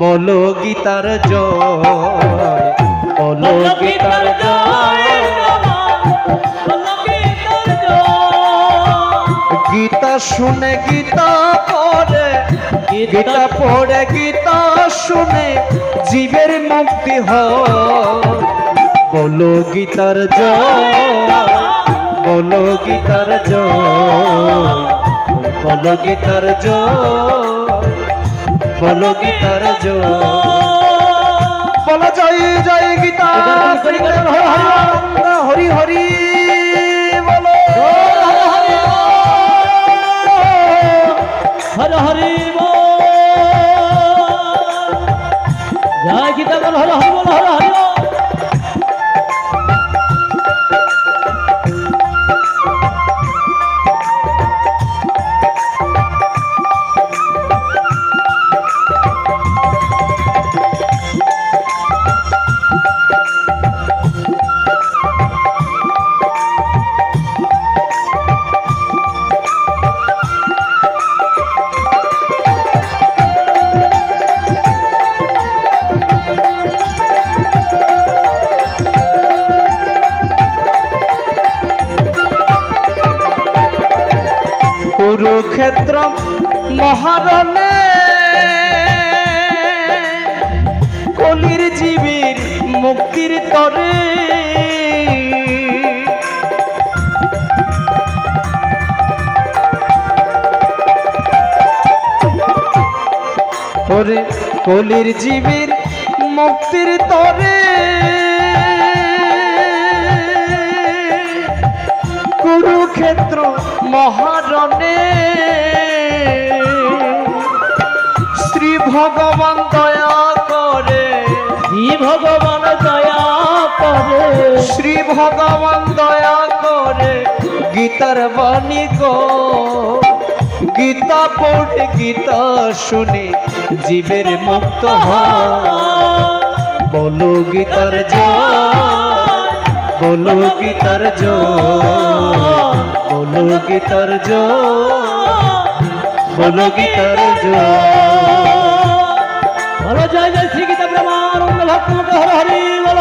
বলো গীতার জয় বলো গীতার জয় গীতা শুনে গীতা পড়ে গীতা পড়ে গীতা শুনে জীবের মুক্তি হয়। বলো গীতার জয় বলো গীতার জয় বলো গীতার জয়। বলো গীতার জো বলো জয় জয় গীতা হরি হরি বলো। হর হরি বল। জয় গীতা বল হর হরি বল হর হরি কুরুক্ষেত্র মহারণে। কলির জীবীর মুক্তির তরে। ওরে কলির জীবীর মুক্তির তরে। কুরুক্ষেত্র মহারণে। শ্রী ভগবান দয়া করে। শ্রী ভগবান দয়া করে। শ্রী ভগবান দয়া করে। গীতার বাণী গো। গীতা পড়ে গীতা শুনে জীবের মুক্ত বলো গীতার জয় বলো গীতার জয়। বলো গীতার জো বলো গীতার জো বলো জয় জয় শ্রী গীতা ব্রহ্মানন্দ ভক্ত হরি, বল।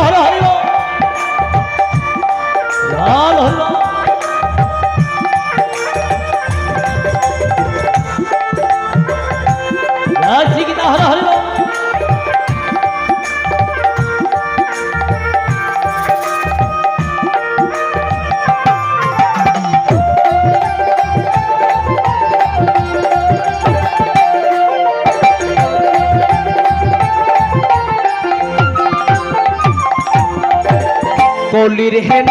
কলির হেন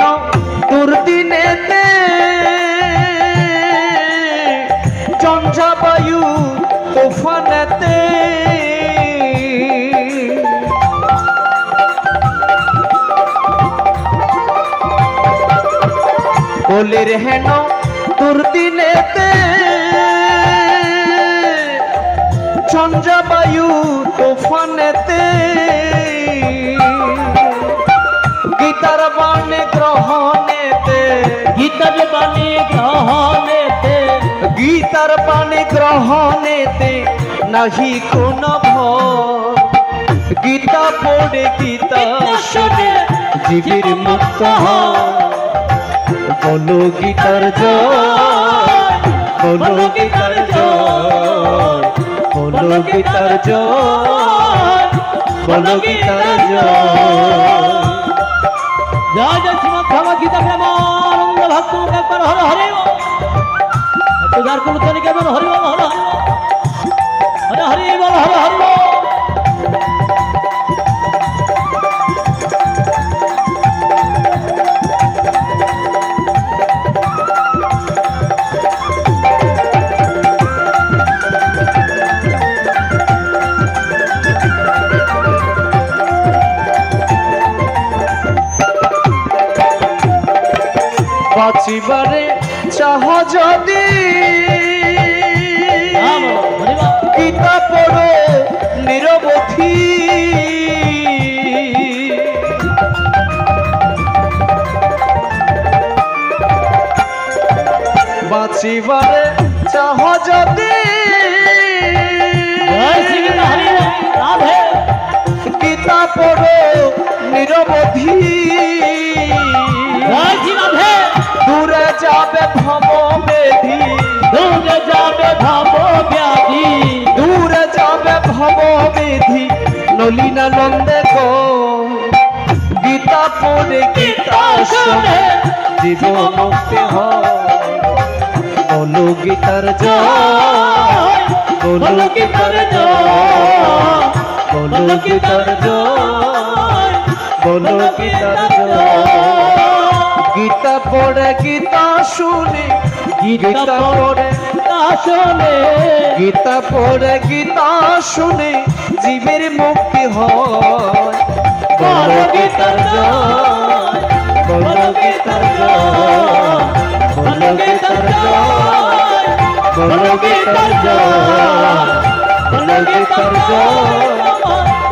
দুর্দিনেতে চঞ্চাবায়ু তুফানেতে। কলির হেন দুর্দিনেতে চঞ্চাবায়ু তুফানেতে। গীতার বাণী গ্রহণেতে। গীতার বাণী গ্রহণেতে। গীতার বাণী গ্রহণেতে নাহি কোন গীতা পড়ে গীতা শুনে জীবের মুক্ত বলো গীতার জয় বলো গীতার জয় বলো গীতার জয় বলো গীতার জয়। জয় জয় শ্রীমৎ ভগবত গীতা প্রেমানন্দ ভক্ত একবার হর হরে যার কোন তনিক হরি বল হর। হরে হরে বল, হর হরি বাঁচিবারে চাহ যদি। গীতা পড়ো নিরবধি। বাঁচিবারে চাহ যদি। শোনে জীবন মুক্তি হয়। বলো গীতার জয় বলো গীতার জয় বলো গীতার জয় বলো গীতার জয়। গীতা পড়ে গীতা শুনে গীতা পড়ে আসলে গীতা পড়ে গীতা শুনে জীবের মুক্তি হয়। বলো গীতার জয়। বলো গীতার জয়। বলো গীতার জয়। বলো গীতার জয়। বলো গীতার জয়।